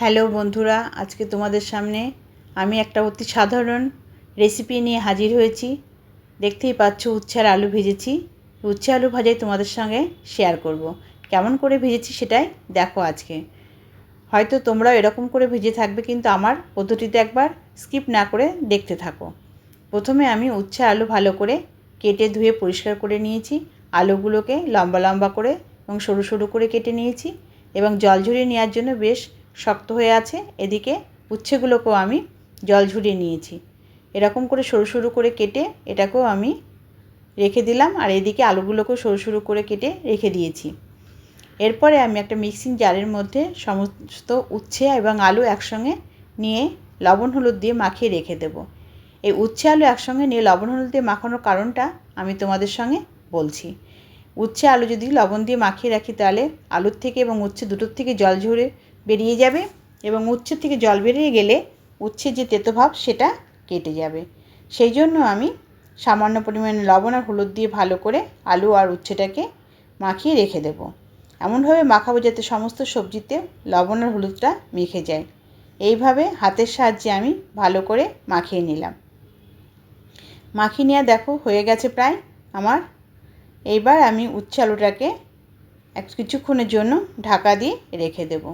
Hello বন্ধুরা, আজকে তোমাদের সামনে আমি একটা অতি সাধারণ রেসিপি নিয়ে হাজির হয়েছি। দেখতেই পাচ্ছ উচ্ছে আর আলু ভেজেছি। উচ্ছে আলু ভাজাই তোমাদের সঙ্গে শেয়ার করব। কেমন করে ভেজেছি সেটাই দেখো আজকে। হয়তো তোমরাও এরকম করে ভেজে থাকবে, কিন্তু আমার পদ্ধতিতে একবার স্কিপ না করে দেখতে থাকো। প্রথমে আমি উচ্ছে আলু ভালো করে কেটে ধুয়ে পরিষ্কার করে নিয়েছি। আলুগুলোকে লম্বা লম্বা করে এবং সরু সরু করে কেটে নিয়েছি এবং জল ঝরিয়ে নেওয়ার জন্য বেশ শক্ত হয়ে আছে, এদিকে উচ্ছেগুলোকেও আমি জল ঝরিয়ে নিয়েছি। এরকম করে সরু সরু করে কেটে এটাকেও আমি রেখে দিলাম আর এদিকে আলুগুলোকেও সরু সরু করে কেটে রেখে দিয়েছি। এরপরে আমি একটা মিক্সিং জারের মধ্যে সমস্ত উচ্ছে এবং আলু একসঙ্গে নিয়ে লবণ হলুদ দিয়ে মাখিয়ে রেখে দেবো। এই উচ্ছে আলু একসঙ্গে নিয়ে লবণ হলুদ দিয়ে মাখানোর কারণটা আমি তোমাদের সঙ্গে বলছি। উচ্ছে আলু যদি লবণ দিয়ে মাখিয়ে রাখি তাহলে আলুর থেকে এবং উচ্ছে দুটোর থেকে জল ঝরে বেরিয়ে যাবে এবং উচ্ছে থেকে জল বেরিয়ে গেলে উচ্ছের যে তেতো ভাব সেটা কেটে যাবে। সেই জন্য আমি সামান্য পরিমাণে লবণ আর হলুদ দিয়ে ভালো করে আলু আর উচ্ছেটাকে মাখিয়ে রেখে দেব। এমনভাবে মাখাবো যাতে সমস্ত সবজিতে লবণ আর হলুদটা মেখে যায়। এইভাবে হাতের সাহায্যে আমি ভালো করে মাখিয়ে নিলাম। মাখিয়ে নেওয়া দেখো হয়ে গেছে প্রায় আমার। এইবার আমি উচ্ছে আলুটাকে এক কিছুক্ষণের জন্য ঢাকা দিয়ে রেখে দেব।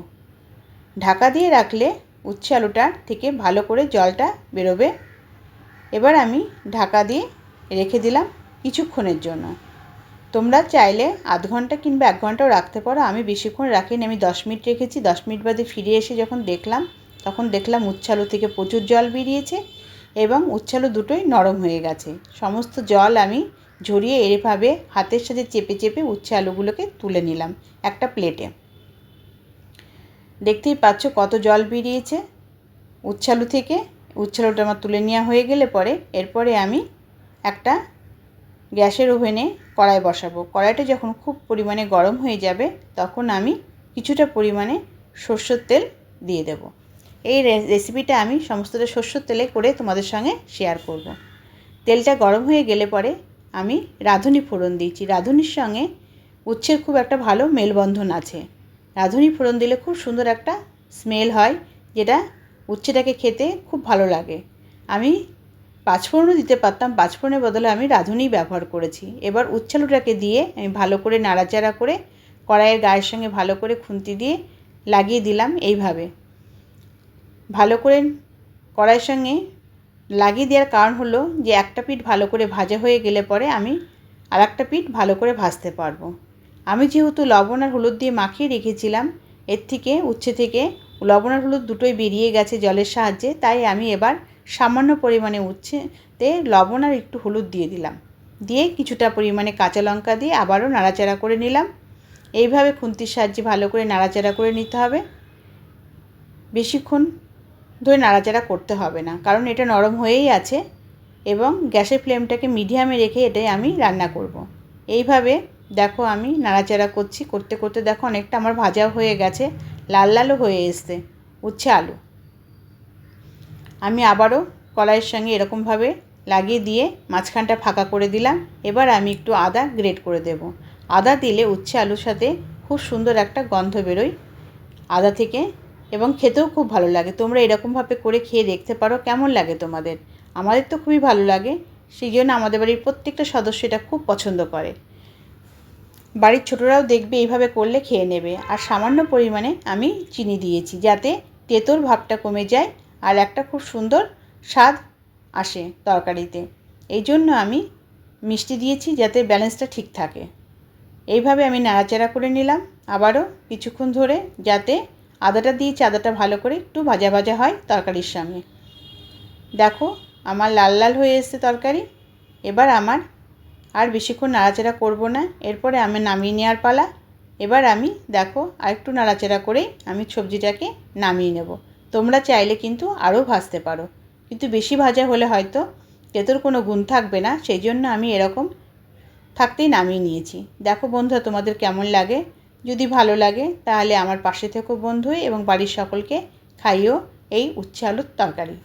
ঢাকা দিয়ে রাখলে উচ্ছে আলুটা থেকে ভালো করে জলটা বেরোবে। এবার আমি ঢাকা দিয়ে রেখে দিলাম কিছুক্ষণের জন্য। তোমরা চাইলে আধ ঘণ্টা কিংবা এক ঘন্টাও রাখতে পারো। আমি বেশিক্ষণ রাখিনি, আমি দশ মিনিট রেখেছি। দশ মিনিট বাদে ফিরে এসে যখন দেখলাম, তখন দেখলাম উচ্ছালু থেকে প্রচুর জল বেরিয়েছে এবং উচ্ছালু দুটোই নরম হয়ে গেছে। সমস্ত জল আমি ঝরিয়ে এভাবে হাতের সাথে চেপে চেপে উচ্ছে আলুগুলোকে তুলে নিলাম একটা প্লেটে। দেখতেই পাচ্ছ কত জল বেরিয়েছে। উচ্ছালু থেকে উচ্ছালুটা আমার তুলে নেওয়া হয়ে গেলে পরে এরপরে আমি একটা গ্যাসের ওভেনে কড়াই বসাবো। কড়াইটা যখন খুব পরিমাণে গরম হয়ে যাবে তখন আমি কিছুটা পরিমাণে সর্ষের তেল দিয়ে দেব। এই রেসিপিটা আমি সমস্তটা সর্ষের তেলে করে তোমাদের সঙ্গে শেয়ার করব। তেলটা গরম হয়ে গেলে পরে আমি রাঁধুনি ফোড়ন দিয়েছি। রাঁধুনির সঙ্গে উচ্ছের খুব একটা ভালো মেলবন্ধন আছে। রাঁধুনি ফোড়ন দিলে খুব সুন্দর একটা স্মেল হয়, যেটা উচ্ছেটাকে খেতে খুব ভালো লাগে। আমি পাঁচফোড়নও দিতে পারতাম পাঁচফোড়নের বদলে আমি রাঁধুনি ব্যবহার করেছি। এবার উচ্ছালুটাকে দিয়ে আমি ভালো করে নাড়াচাড়া করে কড়াইয়ের গায়ের সঙ্গে ভালো করে খুন্তি দিয়ে লাগিয়ে দিলাম এইভাবে। ভালো করে কড়াইয়ের সঙ্গে লাগিয়ে দেওয়ার কারণ হলো যে, একটা পিঠ ভালো করে ভাজা হয়ে গেলে পরে আমি আর একটা পিঠ ভালো করে ভাজতে পারব। আমি যেহেতু লবণ আর হলুদ দিয়ে মাখিয়ে রেখেছিলাম, এর থেকে, উচ্ছে থেকে, লবণ আর হলুদ দুটোই বেরিয়ে গেছে জলের সাহায্যে, তাই আমি এবার সামান্য পরিমাণে উচ্ছেতে লবণ আর একটু হলুদ দিয়ে দিলাম। দিয়ে কিছুটা পরিমাণে কাঁচা লঙ্কা দিয়ে আবারও নাড়াচাড়া করে নিলাম। এইভাবে খুন্তির সাহায্যে ভালো করে নাড়াচাড়া করে নিতে হবে। বেশিক্ষণ ধরে নাড়াচাড়া করতে হবে না, কারণ এটা নরম হয়েই আছে এবং গ্যাসের ফ্লেমটাকে মিডিয়ামে রেখে এটাই আমি রান্না করব। এইভাবে দেখো আমি নাড়াচাড়া করছি, করতে করতে দেখো অনেকটা আমার ভাজাও হয়ে গেছে, লাল লালও হয়ে এসছে, উচ্ছে আলু। আমি আবারও কড়াইয়ের সঙ্গে এরকমভাবে লাগিয়ে দিয়ে মাঝখানটা ফাঁকা করে দিলাম, এবার আমি একটু আদা গ্রেট করে দেব। আদা দিলে উচ্ছে আলুর সাথে খুব সুন্দর একটা গন্ধ বেরোয় আদা থেকে, এবং খেতেও খুব ভালো লাগে। তোমরা এরকমভাবে করে খেয়ে দেখতে পারো, কেমন লাগে তোমাদের? আমাদের তো খুবই ভালো লাগে, সেই জন্য আমাদের বাড়ির প্রত্যেকটা সদস্য এটা খুব পছন্দ করে। বাড়ির ছোটরাও দেখবে এইভাবে করলে খেয়ে নেবে। আর সামান্য পরিমাণে আমি চিনি দিয়েছি যাতে তেঁতোর ভাবটা কমে যায় আর একটা খুব সুন্দর স্বাদ আসে তরকারিতে। এই জন্য আমি মিষ্টি দিয়েছি যাতে ব্যালেন্সটা ঠিক থাকে। এইভাবে আমি নাড়াচাড়া করে নিলাম। আবারও কিছুক্ষণ ধরে যাতে আদাটা দিয়েছি, আদাটা ভালো করে একটু ভাজা ভাজা হয় তরকারির সঙ্গে। দেখো, আমার লাল লাল হয়ে এসছে তরকারি। এবার আমার আর বেশিক্ষণ নাড়াচাড়া করব না। এরপরে আমি নামিয়ে নেওয়ার পালা। এবার আমি, দেখো আর একটু নাড়াচাড়া করেই আমি সবজিটাকে নামিয়ে নেব। তোমরা চাইলে কিন্তু আরও ভাজতে পারো। কিন্তু বেশি ভাজা হলে হয়তো তেঁতুর কোনো গুণ থাকবে না, সেই জন্য আমি এরকম থাকতেই নামিয়ে নিয়েছি। দেখো বন্ধুরা, তোমাদের কেমন লাগে? যদি ভালো লাগে, তাহলে আমার পাশে থেকো বন্ধু এবং বাড়ির সকলকে খাইও এই উচ্ছে আলুর তরকারি।